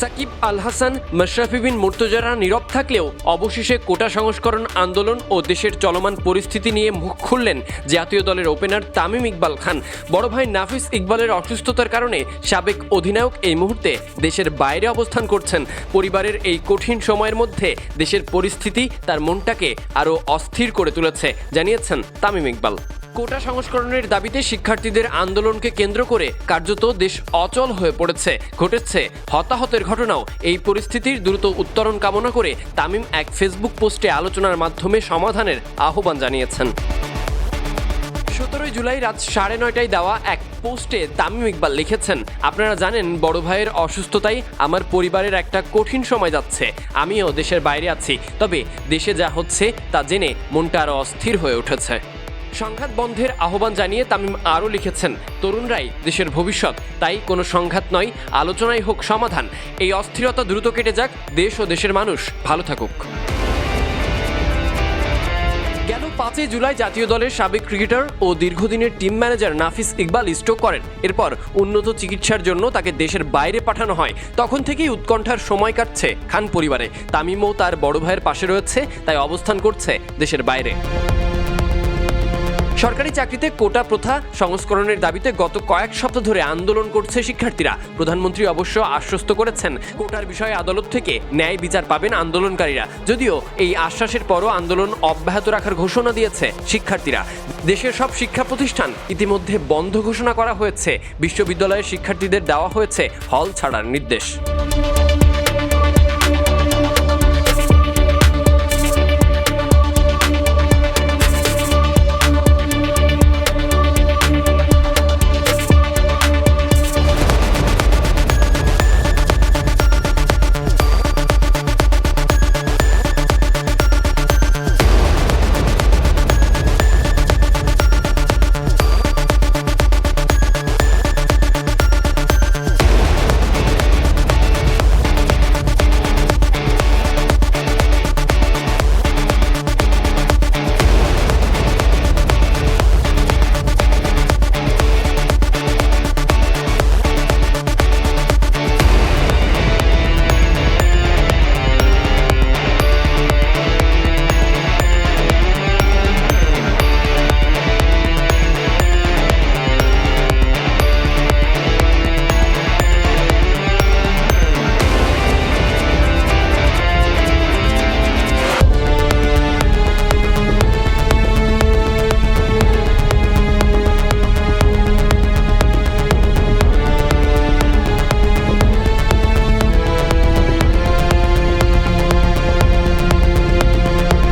সাকিব আল হাসান মশরাফি বিন মুর্তজারা নীরব থাকলেও অবশেষে কোটা সংস্করণ আন্দোলন ও দেশের চলমান পরিস্থিতি নিয়ে মুখ খুললেন জাতীয় দলের ওপেনার তামিম ইকবাল খান। বড় ভাই নাফিস ইকবালের অসুস্থতার কারণে সাবেক অধিনায়ক এই মুহূর্তে দেশের বাইরে অবস্থান করছেন। পরিবারের এই কঠিন সময়ের মধ্যে দেশের পরিস্থিতি তার মনটাকে আরও অস্থির করে তুলেছে, জানিয়েছেন তামিম ইকবাল। কোটা সংস্করণের দাবিতে শিক্ষার্থীদের আন্দোলনকে কেন্দ্র করে কার্যত দেশ অচল হয়ে পড়েছে, ঘটেছে। হতাহতের ঘটনাও এই পরিস্থিতির দ্রুত উত্তরণ কামনা করে তামিম এক ফেসবুক পোস্টে আলোচনার মাধ্যমে সমাধানের আহ্বান জানিয়েছেন। সতেরোই জুলাই রাত সাড়ে নয়টায় দেওয়া এক পোস্টে তামিম ইকবাল লিখেছেন, আপনারা জানেন, বড় ভাইয়ের অসুস্থতায় আমার পরিবারের একটা কঠিন সময় যাচ্ছে। আমিও দেশের বাইরে আছি। তবে দেশে যা হচ্ছে তা জেনে মনটা আরও অস্থির হয়ে উঠেছে। সংঘাত বন্ধের আহ্বান জানিয়ে তামিম আরও লিখেছেন, তরুণরাই দেশের ভবিষ্যৎ, তাই কোনো সংঘাত নয়, আলোচনাই হোক সমাধান। এই অস্থিরতা দ্রুত কেটে যাক, দেশ ও দেশের মানুষ, ভালো থাকুক। গেল পাঁচই জুলাই জাতীয় দলের সাবেক ক্রিকেটার ও দীর্ঘদিনের team manager Nafis Iqbal stroke করেন। এরপর উন্নত চিকিৎসার জন্য তাকে দেশের বাইরে পাঠানো হয়। তখন থেকেই উৎকণ্ঠার সময় কাটছে খান পরিবারে। তামিমও তার বড় ভাইয়ের পাশে রয়েছে, তাই অবস্থান করছে দেশের বাইরে। সরকারি চাকরিতে কোটা প্রথা সংস্করণের দাবিতে গত কয়েক সপ্তাহ ধরে আন্দোলন করছে শিক্ষার্থীরা। প্রধানমন্ত্রী অবশ্য আশ্বস্ত করেছেন, কোটার বিষয়ে আদালত থেকে ন্যায় বিচার পাবেন আন্দোলনকারীরা। যদিও এই আশ্বাসের পরও আন্দোলন অব্যাহত রাখার ঘোষণা দিয়েছে শিক্ষার্থীরা। দেশের সব শিক্ষা প্রতিষ্ঠান ইতিমধ্যে বন্ধ ঘোষণা করা হয়েছে। বিশ্ববিদ্যালয়ের শিক্ষার্থীদের দেওয়া হয়েছে হল ছাড়ার নির্দেশ।